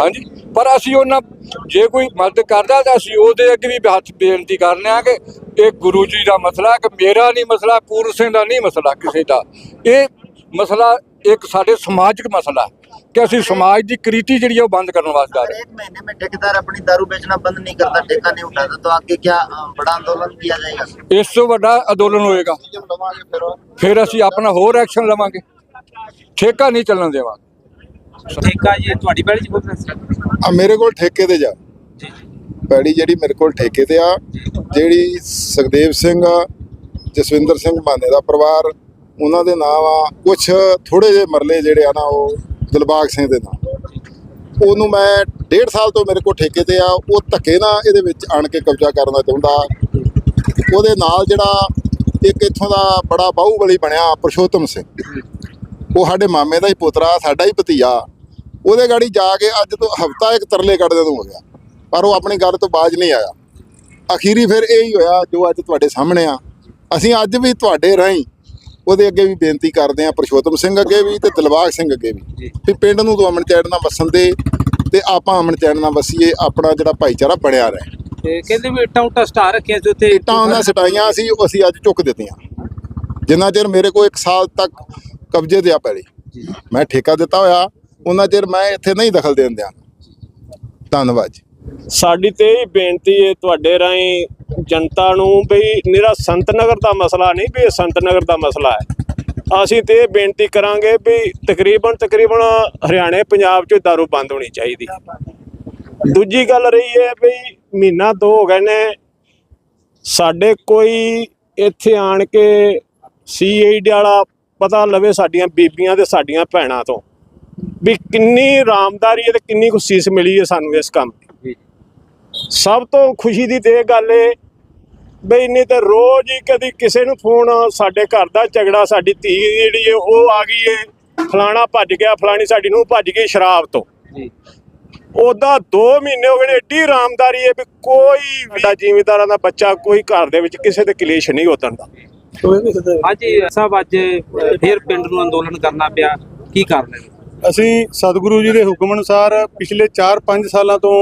ਹਾਂਜੀ, ਪਰ ਅਸੀਂ ਉਹਨਾਂ, ਜੇ ਕੋਈ ਮਦਦ ਕਰਦਾ ਤਾਂ ਅਸੀਂ ਉਹਦੇ ਅੱਗੇ ਵੀ ਹੱਥ ਬੇਨਤੀ ਕਰਨੇ ਆ ਕਿ ਇਹ ਗੁਰੂ ਜੀ ਦਾ ਮਸਲਾ, ਕਿ ਮੇਰਾ ਨਹੀਂ ਮਸਲਾ ਪੂਰਨ ਸਿੰਘ ਦਾ ਨਹੀਂ ਮਸਲਾ ਕਿਸੇ ਦਾ। ਇਹ ਮਸਲਾ ਇੱਕ ਸਾਡੇ ਸਮਾਜਿਕ ਮਸਲਾ। ਹੈ ਕਿ ਅਸੀਂ ਸਮਾਜ ਦੀ ਕ੍ਰਿਤੀ ਜਿਹੜੀ ਹੈ ਉਹ ਬੰਦ ਕਰਨ ਵਾਸਤੇ ਆ अगर ਰਹੇ एक महीने में ठेकेदार अपनी दारू बेचना बंद नहीं करता ठेका नहीं उठाता तो आगे क्या अ, बड़ा आंदोलन किया जाएगा ਹਾਂ। ਇਸ ਤੋਂ ਵੱਡਾ ਅੰਦੋਲਨ ਹੋਏਗਾ ਫਿਰ ਅਸੀਂ ਆਪਣਾ ਹੋਰ ਐਕਸ਼ਨ ਲਵਾਂਗੇ ਠੇਕਾ ਨਹੀਂ ਚੱਲਣ ਦੇਵਾਂਗੇ ਠੇਕਾ ਜੀ ਤੁਹਾਡੀ ਪਹਿਲੀ ਚ ਬੋਲਣਾ ਸੀ ਆ ਮੇਰੇ ਕੋਲ ਠੇਕੇ ਤੇ ਜਾ ਪੈੜੀ ਜਿਹੜੀ ਮੇਰੇ ਕੋਲ ਠੇਕੇ ਤੇ ਆ ਜਿਹੜੀ ਸੁਖਦੇਵ ਸਿੰਘ ਆ, ਜਸਵਿੰਦਰ ਸਿੰਘ ਮਾਨੇ ਦਾ ਪਰਿਵਾਰ ਉਹਨਾਂ ਦੇ ਨਾਮ ਆ ਕੁਛ ਥੋੜੇ ਜਿਹੇ ਮਰਲੇ ਜਿਹੜੇ ਆ ਨਾ ਉਹ ਦਿਲਬਾਗ ਸਿੰਘ ਦੇ ਨਾਮ ਉਹਨੂੰ ਮੈਂ ਡੇਢ ਸਾਲ ਤੋਂ ਮੇਰੇ ਕੋਲ ਠੇਕੇ ਤੇ ਆ। ਉਹ ਧੱਕੇ ਨਾਲ ਇਹਦੇ ਵਿੱਚ ਆਣ ਕੇ ਕਬਜ਼ਾ ਕਰਨਾ ਚਾਹੁੰਦਾ। ਉਹਦੇ ਨਾਲ ਜਿਹੜਾ ਇੱਕ ਇੱਥੋਂ ਦਾ ਬੜਾ ਬਾਹੂਬਲੀ ਬਣਿਆ ਪ੍ਰਸ਼ੋਤਮ ਸਿੰਘ। ਉਹ ਸਾਡੇ ਮਾਮੇ ਦਾ ਹੀ ਪੁੱਤਰਾ, ਸਾਡਾ ਹੀ ਭਤੀਆ। ਉਹਦੇ ਗਾੜੀ ਜਾ ਕੇ ਅੱਜ ਤੋਂ ਹਫਤਾ ਇੱਕ ਤਰਲੇ ਕੱਢਦੇ ਤੋਂ ਹੋ ਗਿਆ। ਪਰ ਉਹ ਆਪਣੀ ਗੱਲ ਤੋਂ ਬਾਜ ਨਹੀਂ ਆਇਆ। ਅਖੀਰੀ ਫਿਰ ਇਹ ਹੀ ਹੋਇਆ, ਜੋ ਅੱਜ ਤੁਹਾਡੇ ਸਾਹਮਣੇ ਆ। ਅਸੀਂ ਅੱਜ ਵੀ ਤੁਹਾਡੇ ਰਾਹੀਂ ਉਹਦੇ ਅੱਗੇ ਵੀ ਬੇਨਤੀ ਕਰਦੇ ਆ ਪ੍ਰਸ਼ੋਤਮ ਸਿੰਘ ਅੱਗੇ ਵੀ ਤੇ ਦਿਲਬਾਗ ਸਿੰਘ ਅੱਗੇ ਵੀ। ਵੀ ਪਿੰਡ ਨੂੰ ਤੋਂ ਅਮਨ ਚੈਨ ਨਾਲ ਵਸਣ ਦੇ ਤੇ ਆਪਾਂ ਅਮਨ ਚੈਨ ਨਾਲ ਵਸੀਏ ਆਪਣਾ ਜਿਹੜਾ ਭਾਈਚਾਰਾ ਬਣਿਆ ਰਹੇ। ਤੇ ਕਹਿੰਦੇ ਵੀ ਇੱਟਾਂ ਉੱਟਾਂ ਸਟਾ ਰੱਖਿਆ ਸੀ ਉੱਥੇ। ਇੱਟਾਂ ਉਹਨਾਂ ਸਟਾਈਆਂ ਸੀ ਉਹ ਅਸੀਂ ਅੱਜ ਚੁੱਕ ਦਿੱਤੀਆਂ। ਜਿੰਨਾ ਚਿਰ ਮੇਰੇ ਕੋਲ 1 ਸਾਲ ਤੱਕ ਕਬਜ਼ੇ ਤੇ ਆ ਪੈਲੀ ਮੈਂ ਠੇਕਾ ਦਿੱਤਾ ਹੋਇਆ ਉਹਨਾਂ ਚਿਰ ਮੈਂ ਇੱਥੇ ਨਹੀਂ ਦਖਲ ਦੇਣ ਦਿਆਂ। ਧੰਨਵਾਦ ਜੀ। ਸਾਡੀ ਤੇ ਇਹ ਬੇਨਤੀ ਹੈ ਤੁਹਾਡੇ ਰਾਹੀਂ ਜਨਤਾ ਨੂੰ ਵੀ ਮੇਰਾ ਸੰਤ ਨਗਰ ਦਾ ਮਸਲਾ ਨਹੀਂ ਵੀ ਇਹ ਸੰਤਨਗਰ ਦਾ ਮਸਲਾ ਹੈ। ਅਸੀਂ ਤੇ ਇਹ ਬੇਨਤੀ ਕਰਾਂਗੇ ਵੀ ਤਕਰੀਬਨ ਤਕਰੀਬਨ ਹਰਿਆਣੇ ਪੰਜਾਬ 'ਚ ਦਾਰੂ ਬੰਦ ਹੋਣੀ ਚਾਹੀਦੀ। ਦੂਜੀ ਗੱਲ ਰਹੀ ਹੈ ਵੀ ਮਹੀਨਾ ਦੋ ਹੋ ਗਏ ਨੇ, ਸਾਡੇ ਕੋਈ ਇੱਥੇ ਆਣ ਕੇ ਸੀਆਈਡੀ ਵਾਲਾ ਪਤਾ ਲਵੇ ਸਾਡੀਆਂ ਬੀਬੀਆਂ ਤੇ ਸਾਡੀਆਂ ਭੈਣਾਂ ਤੋਂ, ਵੀ ਕਿੰਨੀ ਰਾਮਦਾਰੀ ਹੈ ਤੇ ਕਿੰਨੀ ਕੁ ਸੀਸ ਮਿਲੀ ਹੈ ਸਾਨੂੰ ਇਸ ਕੰਮ ਸਭ ਤੋਂ ਖੁਸ਼ੀ ਦੀ ਤੇ ਗੱਲ ਏ ਬਈ ਨਹੀਂ ਤੇ ਰੋਜ਼ ਹੀ ਕਦੀ ਕਿਸੇ ਨੂੰ ਫੋਨ ਸਾਡੇ ਘਰ ਦਾ ਝਗੜਾ ਸਾਡੀ ਧੀ ਜਿਹੜੀ ਏ ਉਹ ਆ ਗਈ ਏ। ਫਲਾਣਾ ਭੱਜ ਗਿਆ ਫਲਾਣੀ ਸਾਡੀ ਨੂੰ ਭੱਜ ਗਈ ਸ਼ਰਾਬ ਤੋਂ। ਜੀ। ਉਹਦਾ 2 ਮਹੀਨੇ ਹੋ ਗਏ ਨੇ ਏਡੀ ਰਾਮਦਾਰੀ ਏ ਵੀ ਕੋਈ ਵੱਡਾ ਜ਼ਿਮੀਂਦਾਰਾਂ ਦਾ ਬੱਚਾ ਕੋਈ ਘਰ ਦੇ ਵਿੱਚ ਕਿਸੇ ਦੇ ਕਲੇਸ਼ ਨਹੀਂ ਉਤਰਨ ਦਾ ਹਾਂਜੀ ਸਭ ਅੱਜ ਫੇਰ ਪਿੰਡ ਨੂੰ ਅੰਦੋਲਨ ਕਰਨਾ ਪਿਆ। ਕੀ ਕਾਰਨ ਹੈ? ਅਸੀਂ ਸਤਿਗੁਰੂ ਜੀ ਦੇ ਹੁਕਮ ਅਨੁਸਾਰ ਪਿਛਲੇ 4-5 ਸਾਲਾਂ ਤੋਂ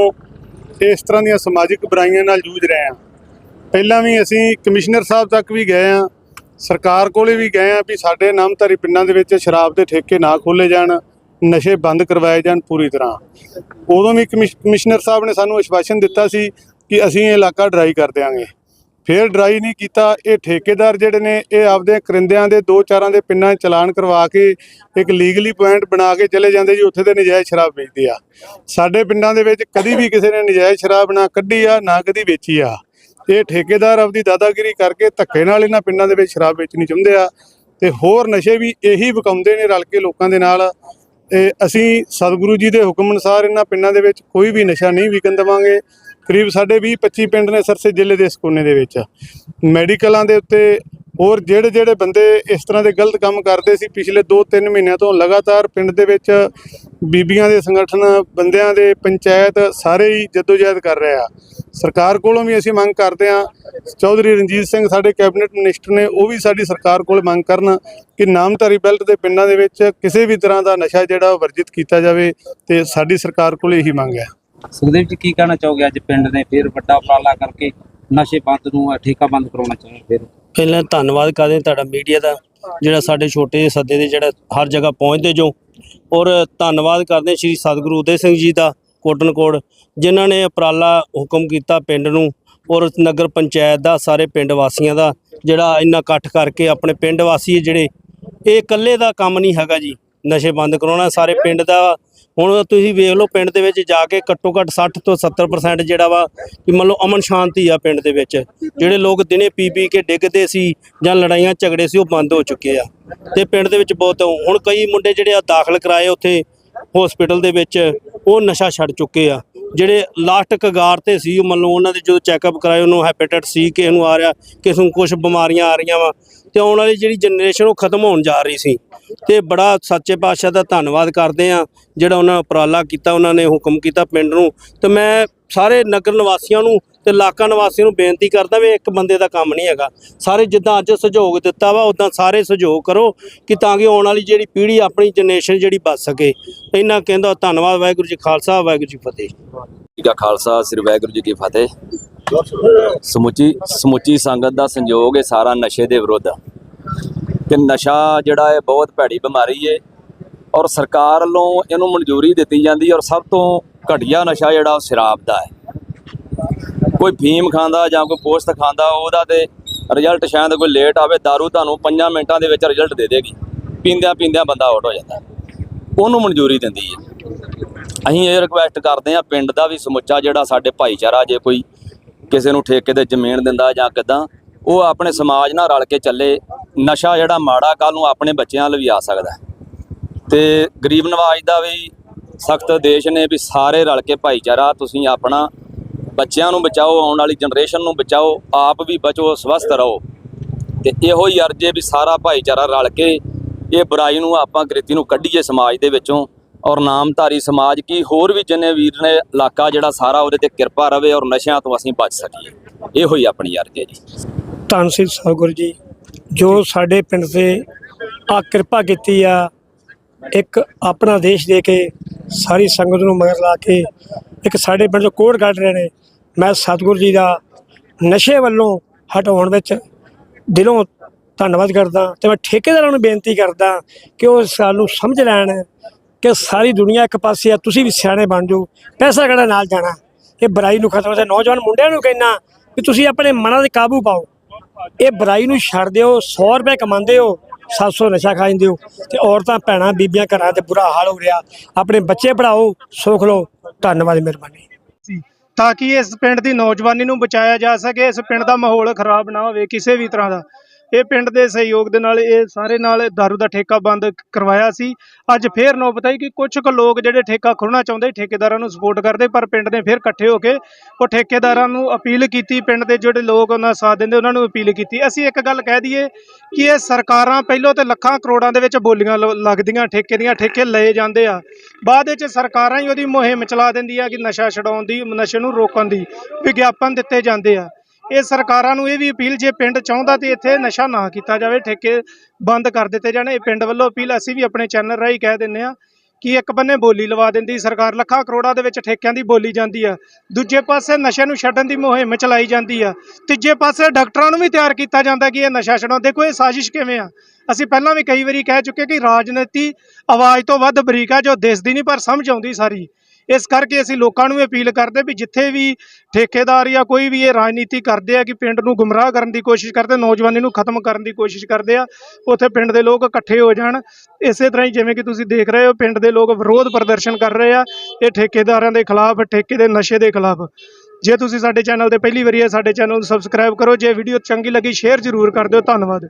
ਇਸ ਤਰ੍ਹਾਂ ਦੀਆਂ ਸਮਾਜਿਕ ਬੁਰਾਈਆਂ ਨਾਲ ਜੂਝ ਰਹੇ ਹਾਂ। ਪਹਿਲਾਂ ਵੀ ਅਸੀਂ ਕਮਿਸ਼ਨਰ ਸਾਹਿਬ ਤੱਕ ਵੀ ਗਏ ਹਾਂ, ਸਰਕਾਰ ਕੋਲੇ ਵੀ ਗਏ ਹਾਂ ਵੀ ਸਾਡੇ ਨਾਮਧਾਰੀ ਪਿੰਡਾਂ ਦੇ ਵਿੱਚ ਸ਼ਰਾਬ ਦੇ ਠੇਕੇ ਨਾ ਖੋਲੇ ਜਾਣ, ਨਸ਼ੇ ਬੰਦ ਕਰਵਾਏ ਜਾਣ ਪੂਰੀ ਤਰ੍ਹਾਂ। ਉਦੋਂ ਵੀ ਕਮਿਸ਼- ਕਮਿਸ਼ਨਰ ਸਾਹਿਬ ਨੇ ਸਾਨੂੰ ਆਸ਼ਵਾਸਨ ਦਿੱਤਾ ਸੀ ਕਿ ਅਸੀਂ ਇਹ ਇਲਾਕਾ ਡਰਾਈ ਕਰ ਦਿਆਂਗੇ। ਫਿਰ ਡਰਾਈ ਨਹੀਂ ਕੀਤਾ। ਇਹ ਠੇਕੇਦਾਰ ਜਿਹੜੇ ਨੇ, ਇਹ ਆਪਦੇ ਕਰਿੰਦਿਆਂ ਦੇ ਦੋ ਚਾਰਾਂ ਦੇ ਪਿੰਡਾਂ 'ਚ ਚਲਾਨ ਕਰਵਾ ਕੇ ਇੱਕ ਲੀਗਲੀ ਪੁਆਇੰਟ ਬਣਾ ਕੇ ਚਲੇ ਜਾਂਦੇ ਜੀ, ਉੱਥੇ ਤੇ ਨਜਾਇਜ਼ ਸ਼ਰਾਬ ਵੇਚਦੇ ਆ। ਸਾਡੇ ਪਿੰਡਾਂ ਦੇ ਵਿੱਚ ਕਦੀ ਵੀ ਕਿਸੇ ਨੇ ਨਜਾਇਜ਼ ਸ਼ਰਾਬ ਨਾ ਕੱਢੀ ਆ, ਨਾ ਕਦੀ ਵੇਚੀ ਆ। ਇਹ ਠੇਕੇਦਾਰ ਆਪਦੀ ਦਾਦਾਗਿਰੀ ਕਰਕੇ ਧੱਕੇ ਨਾਲ ਇਹਨਾਂ ਪਿੰਡਾਂ ਦੇ ਵਿੱਚ ਸ਼ਰਾਬ ਵੇਚਣੀ ਚਾਹੁੰਦੇ ਆ ਤੇ ਹੋਰ ਨਸ਼ੇ ਵੀ ਇਹੀ ਵਿਕਾਉਂਦੇ ਨੇ ਰਲ ਕੇ ਲੋਕਾਂ ਦੇ ਨਾਲ। ਤੇ ਅਸੀਂ ਸਤਿਗੁਰੂ ਜੀ ਦੇ ਹੁਕਮ ਅਨੁਸਾਰ ਇਹਨਾਂ ਪਿੰਡਾਂ ਦੇ ਵਿੱਚ ਕੋਈ ਵੀ ਨਸ਼ਾ ਨਹੀਂ ਵਿਕਣ ਦੇਵਾਂਗੇ। ਕਰੀਬ ਸਾਡੇ 20 25 ਪਿੰਡ ਨੇ ਸਰਸੇ ਜ਼ਿਲ੍ਹੇ ਦੇ ਇਸ ਕੋਨੇ ਦੇ ਵਿੱਚ। ਮੈਡੀਕਲਾਂ ਦੇ ਉੱਤੇ ਹੋਰ ਜਿਹੜੇ ਜਿਹੜੇ ਬੰਦੇ ਇਸ ਤਰ੍ਹਾਂ ਦੇ ਗਲਤ ਕੰਮ ਕਰਦੇ ਸੀ, ਪਿਛਲੇ 2-3 ਮਹੀਨਿਆਂ ਤੋਂ ਲਗਾਤਾਰ ਪਿੰਡ ਦੇ ਵਿੱਚ ਬੀਬੀਆਂ ਦੇ ਸੰਗਠਨ, ਬੰਦਿਆਂ ਦੇ ਪੰਚਾਇਤ ਸਾਰੇ ਹੀ ਜਦੋਜਹਿਦ ਕਰ ਰਹੇ ਆ। ਸਰਕਾਰ ਕੋਲੋਂ ਵੀ ਅਸੀਂ ਮੰਗ ਕਰਦੇ ਆ ਚੌਧਰੀ ਰਣਜੀਤ ਸਿੰਘ ਸਾਡੇ ਕੈਬਨਿਟ ਮਿਨਿਸਟਰ ਨੇ, ਉਹ ਵੀ ਸਾਡੀ ਸਰਕਾਰ ਕੋਲ ਮੰਗ ਕਰਨ ਕਿ ਨਾਮਧਾਰੀ ਬੈਲਟ ਦੇ ਪਿੰਡਾਂ ਦੇ ਵਿੱਚ ਕਿਸੇ ਵੀ ਤਰ੍ਹਾਂ ਦਾ ਨਸ਼ਾ ਜਿਹੜਾ ਵਰਜਿਤ ਕੀਤਾ ਜਾਵੇ ਤੇ ਸਾਡੀ ਸਰਕਾਰ ਕੋਲ ਇਹੀ ਮੰਗ ਹੈ। ਸੁਖਦੇਵ ਜੀ, ਕੀ ਕਹਿਣਾ ਚਾਹੋਗੇ? ਅੱਜ ਪਿੰਡ ਨੇ ਫੇਰ ਵੱਡਾ ਉਪਰਾਲਾ ਕਰਕੇ ਨਸ਼ੇ ਬੰਦ ਨੂੰ ਠੇਕਾ ਬੰਦ ਕਰਾਉਣਾ ਚਾਹੁੰਦੇ ਫਿਰ। ਪਹਿਲਾਂ ਧੰਨਵਾਦ ਕਰਦੇ ਤੁਹਾਡਾ ਮੀਡੀਆ ਦਾ, ਜਿਹੜਾ ਸਾਡੇ ਛੋਟੇ ਸੱਦੇ ਦੇ ਜਿਹੜਾ ਹਰ ਜਗ੍ਹਾ ਪਹੁੰਚਦੇ ਜੋ। ਔਰ ਧੰਨਵਾਦ ਕਰਦੇ ਸ਼੍ਰੀ ਸਤਿਗੁਰੂ ਉਦੇ ਸਿੰਘ ਜੀ ਦਾ, ਕੋਟਨਕੋਟ, ਜਿਨ੍ਹਾਂ ਨੇ ਉਪਰਾਲਾ ਹੁਕਮ ਕੀਤਾ ਪਿੰਡ ਨੂੰ। ਔਰ ਨਗਰ ਪੰਚਾਇਤ ਦਾ, ਸਾਰੇ ਪਿੰਡ ਵਾਸੀਆਂ ਦਾ, ਜਿਹੜਾ ਇੰਨਾ ਇਕੱਠ ਕਰਕੇ ਆਪਣੇ ਪਿੰਡ ਵਾਸੀ ਜਿਹੜੇ, ਇਹ ਇਕੱਲੇ ਦਾ ਕੰਮ ਨਹੀਂ ਹੈਗਾ ਜੀ। ਨਸ਼ੇ ਬੰਦ ਕਰਾਉਣਾ, ਸਾਰੇ ਪਿੰਡ ਦਾ ਹੁਣ ਤੁਸੀਂ ਵੇਖ ਲਓ ਪਿੰਡ ਦੇ ਵਿੱਚ ਜਾ ਕੇ ਘੱਟੋ ਘੱਟ 60 ਤੋਂ 70% ਜਿਹੜਾ ਵਾ ਕਿ ਮੰਨ ਲਓ ਅਮਨ ਸ਼ਾਂਤੀ ਆ ਪਿੰਡ ਦੇ ਵਿੱਚ, ਜਿਹੜੇ ਲੋਕ ਦਿਨੇ ਪੀ ਪੀ ਕੇ ਡਿੱਗਦੇ ਸੀ ਜਾਂ ਲੜਾਈਆਂ ਝਗੜੇ ਸੀ, ਉਹ ਬੰਦ ਹੋ ਚੁੱਕੇ ਆ। ਤੇ ਪਿੰਡ ਦੇ ਵਿੱਚ ਬਹੁਤ ਹੁਣ ਕਈ ਮੁੰਡੇ ਜਿਹੜੇ ਆ ਦਾਖਲ ਕਰਾਏ ਉੱਥੇ ਹਸਪੀਟਲ ਦੇ ਵਿੱਚ, ਉਹ ਨਸ਼ਾ ਛੱਡ ਚੁੱਕੇ ਆ। ਜਿਹੜੇ ਲਾਸਟ ਕਗਾਰ ਤੇ ਸੀ, ਉਹ ਮੰਨ ਲਓ ਉਹਨਾਂ ਦੇ ਜਦੋਂ ਚੈੱਕਅਪ ਕਰਾਏ, ਉਹਨੂੰ ਹੈਪੇਟਾਈਟ ਸੀ ਕਿਸੇ ਨੂੰ ਆ ਰਿਹਾ, ਕਿਸੇ ਨੂੰ ਕੁਝ ਬਿਮਾਰੀਆਂ ਆ ਰਹੀਆਂ ਵਾ ਤੇ ਆਉਣ ਵਾਲੀ ਜਿਹੜੀ ਜਨਰੇਸ਼ਨ ਉਹ ਖਤਮ ਹੋਣ ਜਾ ਰਹੀ ਸੀ। ਤੇ ਬੜਾ ਸੱਚੇ ਪਾਤਸ਼ਾਹ ਦਾ ਧੰਨਵਾਦ ਕਰਦੇ ਆ ਜਿਹੜਾ ਉਹਨਾਂ ਉਪਰਾਲਾ ਕੀਤਾ, ਉਹਨਾਂ ਨੇ ਹੁਕਮ ਕੀਤਾ ਪਿੰਡ ਨੂੰ। ਤੇ ਮੈਂ ਸਾਰੇ ਨਗਰ ਨਿਵਾਸੀਆਂ ਨੂੰ ਤੇ ਇਲਾਕਾ ਨਿਵਾਸੀਆਂ ਨੂੰ ਬੇਨਤੀ ਕਰਦਾ ਵੀ ਇੱਕ ਬੰਦੇ ਦਾ ਕੰਮ ਨਹੀਂ ਹੈਗਾ। ਸਾਰੇ ਜਿੱਦਾਂ ਅੱਜ ਸਹਿਯੋਗ ਦਿੱਤਾ ਵਾ ਉਦਾਂ ਸਾਰੇ ਸਹਿਯੋਗ ਕਰੋ ਕਿ ਤਾਂ ਕਿ ਆਉਣ ਵਾਲੀ ਜਿਹੜੀ ਪੀੜ੍ਹੀ ਆਪਣੀ ਜਨਰੇਸ਼ਨ ਜਿਹੜੀ ਬਚ ਸਕੇ। ਇੰਨਾ ਕਹਿੰਦਾ ਧੰਨਵਾਦ, ਵਾਹਿਗੁਰੂ ਜੀ ਖਾਲਸਾ, ਵਾਹਿਗੁਰੂ ਜੀ ਫਤਿਹ। ਜੀ ਕਾ ਖਾਲਸਾ, ਸ੍ਰੀ ਵਾਹਿਗੁਰੂ ਜੀ ਕੀ ਫਤਿਹ। ਸਮੁੱਚੀ ਸਮੁੱਚੀ ਸੰਗਤ ਦਾ ਸੰਯੋਗ ਹੈ ਸਾਰਾ ਨਸ਼ੇ ਦੇ ਵਿਰੁੱਧ। ਤੇ ਨਸ਼ਾ ਜਿਹੜਾ ਹੈ ਬਹੁਤ ਭੈੜੀ ਬਿਮਾਰੀ ਹੈ ਔਰ ਸਰਕਾਰ ਵੱਲੋਂ ਇਹਨੂੰ ਮਨਜ਼ੂਰੀ ਦਿੱਤੀ ਜਾਂਦੀ ਔਰ ਸਭ ਤੋਂ ਘਟੀਆ ਨਸ਼ਾ ਜਿਹੜਾ ਉਹ ਸ਼ਰਾਬ ਦਾ ਹੈ। ਕੋਈ ਫੀਮ ਖਾਂਦਾ ਜਾਂ ਕੋਈ ਪੋਸਟ ਖਾਂਦਾ, ਉਹਦਾ ਤੇ ਰਿਜ਼ਲਟ ਸ਼ਾਇਦ ਕੋਈ ਲੇਟ ਆਵੇ दारू ਤੁਹਾਨੂੰ 5 ਮਿੰਟਾਂ ਦੇ ਵਿੱਚ ਰਿਜ਼ਲਟ ਦੇ ਦੇਗੀ। ਪੀਂਦਿਆਂ ਪੀਂਦਿਆਂ ਬੰਦਾ ਆਊਟ ਹੋ ਜਾਂਦਾ। ਉਹਨੂੰ ਮਨਜ਼ੂਰੀ ਦਿੰਦੀ ਹੈ ਅਸੀਂ ਇਹ ਰਿਕੁਐਸਟ ਕਰਦੇ ਹਾਂ ਪਿੰਡ ਦਾ ਵੀ ਸਮੁੱਚਾ ਜਿਹੜਾ ਸਾਡੇ ਭਾਈਚਾਰਾ ਜੇ ਕੋਈ ਕਿਸੇ ਨੂੰ ਠੇਕੇ ਤੇ ਜ਼ਮੀਨ ਦਿੰਦਾ ਜਾਂ ਕਿਦਾਂ, ਉਹ ਆਪਣੇ ਸਮਾਜ ਨਾਲ ਰਲ ਕੇ ਚੱਲੇ। ਨਸ਼ਾ ਜਿਹੜਾ ਮਾੜਾ ਕੱਲ ਨੂੰ ਆਪਣੇ ਬੱਚਿਆਂ ਲਈ ਵੀ ਆ ਸਕਦਾ ਹੈ। ਤੇ ਗਰੀਬ ਨਵਾਜ ਦਾ ਵੀ ਸਖਤ ਆਦੇਸ਼ ਨੇ ਵੀ ਸਾਰੇ ਰਲ ਕੇ ਭਾਈਚਾਰਾ, ਤੁਸੀਂ ਆਪਣਾ ਬੱਚਿਆਂ ਨੂੰ ਬਚਾਓ, ਆਉਣ ਵਾਲੀ ਜਨਰੇਸ਼ਨ ਨੂੰ ਬਚਾਓ, ਆਪ ਵੀ ਬਚੋ, ਸਵਸਥ ਰਹੋ। ਤੇ ਇਹੋ ਹੀ ਅਰਜ਼ੇ ਵੀ ਸਾਰਾ ਭਾਈਚਾਰਾ ਰਲ ਕੇ ਇਹ ਬੁਰਾਈ ਨੂੰ ਆਪਾਂ ਗ੍ਰਿਤੀ ਨੂੰ ਕੱਢੀਏ ਸਮਾਜ ਦੇ ਵਿੱਚੋਂ। ਔਰ ਨਾਮਧਾਰੀ ਸਮਾਜ ਕੀ ਹੋਰ ਵੀ ਜਿੰਨੇ ਵੀਰ ਨੇ ਇਲਾਕਾ ਜਿਹੜਾ ਸਾਰਾ ਉਹਦੇ ਤੇ ਕਿਰਪਾ ਰਵੇ ਔਰ ਨਸ਼ਿਆਂ ਤੋਂ ਅਸੀਂ ਬਚ ਸਕੀਏ। ਇਹੋ ਹੀ ਆਪਣੀ ਅਰਜ਼ੀ ਹੈ ਜੀ। ਧੰਨ ਸ੍ਰੀ ਸਤਿਗੁਰੂ ਜੀ। ਜੋ ਸਾਡੇ ਪਿੰਡ ਤੇ ਆ ਕਿਰਪਾ ਕੀਤੀ ਆ, ਇੱਕ ਆਪਣਾ ਦੇਸ਼ ਦੇ ਕੇ, ਸਾਰੀ ਸੰਗਤ ਨੂੰ ਮਗਰ ਲਾ ਕੇ, ਇੱਕ ਸਾਡੇ ਪਿੰਡ ਚੋਂ ਕੋੜ ਕੱਢ ਰਹੇ ਨੇ। ਮੈਂ ਸਤਿਗੁਰੂ ਜੀ ਦਾ ਨਸ਼ੇ ਵੱਲੋਂ ਹਟਾਉਣ ਵਿੱਚ ਦਿਲੋਂ ਧੰਨਵਾਦ ਕਰਦਾ ਤੇ ਮੈਂ ਠੇਕੇਦਾਰਾਂ ਨੂੰ ਬੇਨਤੀ ਕਰਦਾ ਕਿ ਉਹ ਇਸ ਗੱਲ ਨੂੰ ਸਮਝ ਲੈਣ ਕਿ ਸਾਰੀ ਦੁਨੀਆ ਇੱਕ ਪਾਸੇ ਆ, ਤੁਸੀਂ ਵੀ ਸਿਆਣੇ ਬਣ ਜਾਓ। ਪੈਸਾ ਕਿਹੜਾ ਨਾਲ ਜਾਣਾ? ਇਹ ਬੁਰਾਈ ਨੂੰ ਖਤਮ ਕਰ। ਨੌਜਵਾਨ ਮੁੰਡਿਆਂ ਨੂੰ ਕਹਿਣਾ ਕਿ ਤੁਸੀਂ ਆਪਣੇ ਮਨਾਂ ਤੇ ਕਾਬੂ ਪਾਓ। ਇਹ ਬੁਰਾਈ ਨੂੰ ਛੱਡ ਦਿਓ 100 ਰੁਪਏ ਕਮਾਉਂਦੇ ਹੋ 700 ਨਸ਼ਾ ਖਾ ਜਾਂਦੇ ਹੋ। ਤੇ ਔਰਤਾਂ, ਭੈਣਾਂ, ਬੀਬੀਆਂ ਘਰਾਂ ਤੇ ਬੁਰਾ ਹਾਲ ਹੋ ਰਿਹਾ। ਆਪਣੇ ਬੱਚੇ ਪੜਾਓ ਸੁਖ ਲਓ। ਧੰਨਵਾਦ, ਮਿਹਰਬਾਨੀ। ਤਾਂ ਕਿ ਇਸ ਪਿੰਡ ਦੀ ਨੌਜਵਾਨੀ ਨੂੰ ਬਚਾਇਆ ਜਾ ਸਕੇ, ਇਸ ਪਿੰਡ ਦਾ ਮਾਹੌਲ ਖਰਾਬ ਨਾ ਹੋਵੇ ਕਿਸੇ ਵੀ ਤਰ੍ਹਾਂ ਦਾ। ਇਹ ਪਿੰਡ ਦੇ ਸਹਿਯੋਗ ਦੇ ਨਾਲ ਇਹ ਸਾਰੇ ਨਾਲ दारू ਦਾ ਠੇਕਾ ਬੰਦ ਕਰਵਾਇਆ ਸੀ। ਅੱਜ ਫੇਰ ਨੌਬਤ ਆਈ ਕਿ ਕੁਝ ਕੁ ਲੋਕ ਜਿਹੜੇ ਠੇਕਾ ਖੋਲ੍ਹਣਾ ਚਾਹੁੰਦੇ, ਠੇਕੇਦਾਰਾਂ ਨੂੰ ਸਪੋਰਟ ਕਰਦੇ, ਪਰ ਪਿੰਡ ਨੇ ਫੇਰ ਇਕੱਠੇ ਹੋ ਕੇ ਉਹ ਠੇਕੇਦਾਰਾਂ ਨੂੰ ਅਪੀਲ ਕੀਤੀ। ਪਿੰਡ ਦੇ ਜਿਹੜੇ ਲੋਕ ਉਹਨਾਂ ਦਾ ਸਾਥ ਦਿੰਦੇ, ਉਹਨਾਂ ਨੂੰ ਅਪੀਲ ਕੀਤੀ। ਅਸੀਂ ਇੱਕ ਗੱਲ ਕਹਿ ਦਈਏ ਕਿ ਇਹ ਸਰਕਾਰਾਂ ਪਹਿਲਾਂ ਤੇ ਲੱਖਾਂ ਕਰੋੜਾਂ ਦੇ ਵਿੱਚ ਬੋਲੀਆਂ ਲ- ਲੱਗਦੀਆਂ, ਠੇਕੇ ਦੀਆਂ ਠੇਕੇ ਲਏ ਜਾਂਦੇ ਆ। ਬਾਅਦ ਵਿੱਚ ਸਰਕਾਰਾਂ ਹੀ ਉਹਦੀ ਮੁਹਿੰਮ ਚਲਾ ਦਿੰਦੀ ਆ ਕਿ ਨਸ਼ਾ ਛਡਾਉਣ ਦੀ, ਨਸ਼ੇ ਨੂੰ ਰੋਕਣ ਦੀ, ਵਿਗਿਆਪਨ ਦਿੱਤੇ ਜਾਂਦੇ ਆ। ਇਹ ਸਰਕਾਰਾਂ ਨੂੰ ਇਹ ਵੀ ਅਪੀਲ ਜੇ ਪਿੰਡ ਚਾਹੁੰਦਾ ਤੇ ਇੱਥੇ ਨਸ਼ਾ ਨਾ ਕੀਤਾ ਜਾਵੇ, ਠੇਕੇ ਬੰਦ ਕਰ ਦਿੱਤੇ ਜਾਣ। ਇਹ ਪਿੰਡ ਵੱਲੋਂ ਅਪੀਲ ਅਸੀਂ ਵੀ ਆਪਣੇ ਚੈਨਲ ਰਾਹੀਂ ਕਹਿ ਦਿੰਨੇ ਆ ਕਿ ਇੱਕ ਬੰਨੇ ਬੋਲੀ ਲਵਾ ਦਿੰਦੀ। ਸਰਕਾਰ ਲੱਖਾਂ ਕਰੋੜਾਂ ਦੇ ਵਿੱਚ ਠੇਕਿਆਂ ਦੀ ਬੋਲੀ ਜਾਂਦੀ ਆ। ਦੂਜੇ ਪਾਸੇ ਨਸ਼ੇ ਨੂੰ ਛੱਡਣ ਦੀ ਮੁਹਿੰਮ ਚਲਾਈ ਜਾਂਦੀ ਆ। ਤੀਜੇ ਪਾਸੇ ਡਾਕਟਰਾਂ ਨੂੰ ਵੀ ਤਿਆਰ ਕੀਤਾ ਜਾਂਦਾ ਕਿ ਇਹ ਨਸ਼ਾ ਛਡਾਉਣ। ਦੇਖੋ ਇਹ ਸਾਜ਼ਿਸ਼ ਕਿਵੇਂ ਆ? ਅਸੀਂ ਪਹਿਲਾਂ ਵੀ ਕਈ ਵਾਰੀ ਕਹਿ ਚੁੱਕੇ ਕਿ ਰਾਜਨੀਤੀ ਆਵਾਜ਼ ਤੋਂ ਵੱਧ ਬਰੀਕ ਆ, ਜੋ ਦੇਸ਼ ਦੀ ਨਹੀਂ ਪਰ ਸਮਝ ਆਉਂਦੀ ਸਾਰੀ। ਇਸ ਕਰਕੇ ਅਸੀਂ ਲੋਕਾਂ ਨੂੰ ਅਪੀਲ ਕਰਦੇ ਵੀ ਜਿੱਥੇ ਵੀ ਠੇਕੇਦਾਰ ਜਾਂ ਕੋਈ ਵੀ ਇਹ ਰਾਜਨੀਤੀ ਕਰਦੇ ਆ ਕਿ ਪਿੰਡ ਨੂੰ ਗੁੰਮਰਾਹ ਕਰਨ ਦੀ ਕੋਸ਼ਿਸ਼ ਕਰਦੇ, ਨੌਜਵਾਨੀ ਨੂੰ ਖਤਮ ਕਰਨ ਦੀ ਕੋਸ਼ਿਸ਼ ਕਰਦੇ ਆ, ਉੱਥੇ ਪਿੰਡ ਦੇ ਲੋਕ ਇਕੱਠੇ ਹੋ ਜਾਣ। ਇਸੇ ਤਰ੍ਹਾਂ ਹੀ ਜਿਵੇਂ ਕਿ ਤੁਸੀਂ ਦੇਖ ਰਹੇ ਹੋ, ਪਿੰਡ ਦੇ ਲੋਕ ਵਿਰੋਧ ਪ੍ਰਦਰਸ਼ਨ ਕਰ ਰਹੇ ਆ, ਇਹ ਠੇਕੇਦਾਰਾਂ ਦੇ ਖਿਲਾਫ, ਠੇਕੇ ਦੇ ਨਸ਼ੇ ਦੇ ਖਿਲਾਫ। ਜੇ ਤੁਸੀਂ ਸਾਡੇ ਚੈਨਲ ਤੇ ਪਹਿਲੀ ਵਾਰੀ ਹੈ ਸਾਡੇ ਚੈਨਲ ਨੂੰ ਸਬਸਕ੍ਰਾਈਬ ਕਰੋ। ਜੇ ਵੀਡੀਓ ਚੰਗੀ ਲੱਗੀ ਸ਼ੇਅਰ ਜ਼ਰੂਰ ਕਰ ਦਿਓ। ਧੰਨਵਾਦ।